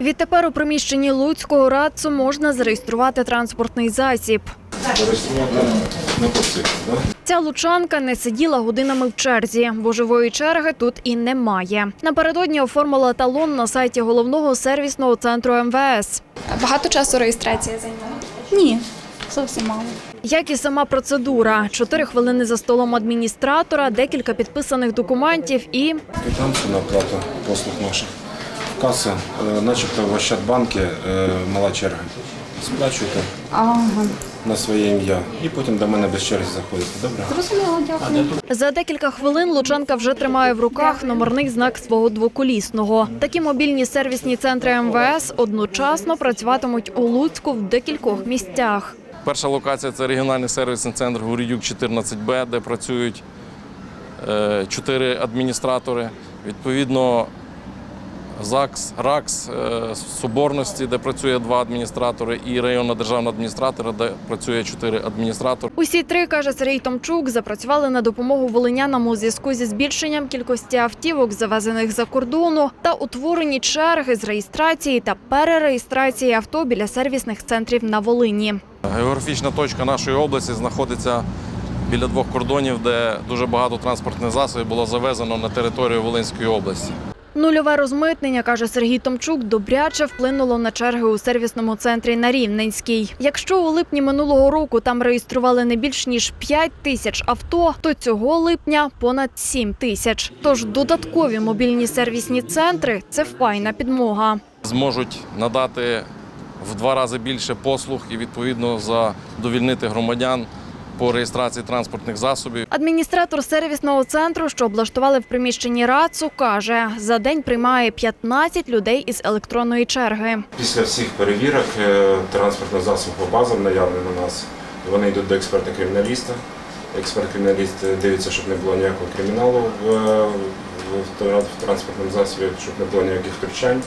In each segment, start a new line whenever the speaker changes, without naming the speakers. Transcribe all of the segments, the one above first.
Відтепер у приміщенні Луцького радцу можна зареєструвати транспортний засіб. Ця лучанка не сиділа годинами в черзі, бо живої черги тут і немає. Напередодні оформила талон на сайті головного сервісного центру МВС.
Багато часу реєстрація займає.
Ні, зовсім мало.
Як і сама процедура: чотири хвилини за столом адміністратора, декілька підписаних документів і
Квитанцію на оплату послуг наших. Каса, е, начебто в Ощадбанки е, мала черга. Сплачуєте
Ага,
на своє ім'я і потім до мене без черги заходите. Добре?
зрозуміло, дякую.
за декілька хвилин Лучанка вже тримає в руках номерний знак свого двоколісного. Такі мобільні сервісні центри МВС одночасно працюватимуть у Луцьку в декількох місцях.
Перша локація це регіональний сервісний центр Гурідюк 14Б, де працюють е, чотири адміністратори. Відповідно, ЗАГС, РАКС е, Соборності, де працює два адміністратори, і районна державна адміністратора, де працює чотири адміністратори.
Усі три каже Сергій Томчук, запрацювали на допомогу волинянам у зв'язку зі збільшенням кількості автівок, завезених за кордону, та утворені черги з реєстрації та перереєстрації авто біля сервісних центрів на Волині.
Географічна точка нашої області знаходиться біля двох кордонів, де дуже багато транспортних засобів було завезено на територію Волинської області.
Нульове розмитнення, каже Сергій Томчук, добряче вплинуло на черги у сервісному центрі на Рівненській. Якщо у липні минулого року там реєстрували не більш ніж 5 тисяч авто, то цього липня понад 7 тисяч. Тож додаткові мобільні сервісні центри це файна підмога.
зможуть надати в два рази більше послуг і відповідно задовільнити громадян по реєстрації транспортних засобів.
Адміністратор сервісного центру, що облаштували в приміщенні РАЦУ, каже, за день приймає 15 людей із електронної черги.
Після всіх перевірок е, транспортний засіб по базам наявний у нас. Вони йдуть до експерта-криміналіста. Експерт-криміналіст дивиться, щоб не було ніякого криміналу в в транспортному засобі, щоб не було ніяких втручань.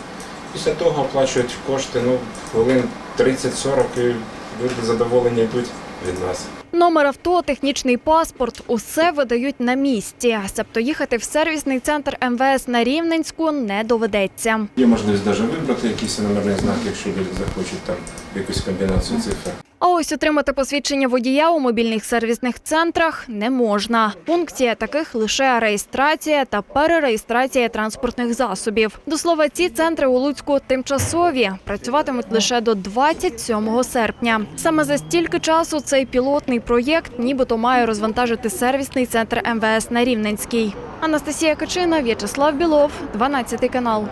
Після того оплачують кошти ну, хвилин 30-40 і люди задоволені йдуть від нас.
Номер авто, технічний паспорт усе видають на місці. Себто їхати в сервісний центр МВС на Рівненську не доведеться.
Є можливість навіть вибрати якийсь номерний знак, якщо люди захочуть там якусь комбінацію цифр.
А ось отримати посвідчення водія у мобільних сервісних центрах не можна. Функція таких лише реєстрація та перереєстрація транспортних засобів. До слова, ці центри у Луцьку тимчасові працюватимуть лише до 27 серпня. Саме за стільки часу цей пілотний проєкт нібито має розвантажити сервісний центр МВС на Рівненській. Анастасія Качина, В'ячеслав Білов, 12 канал.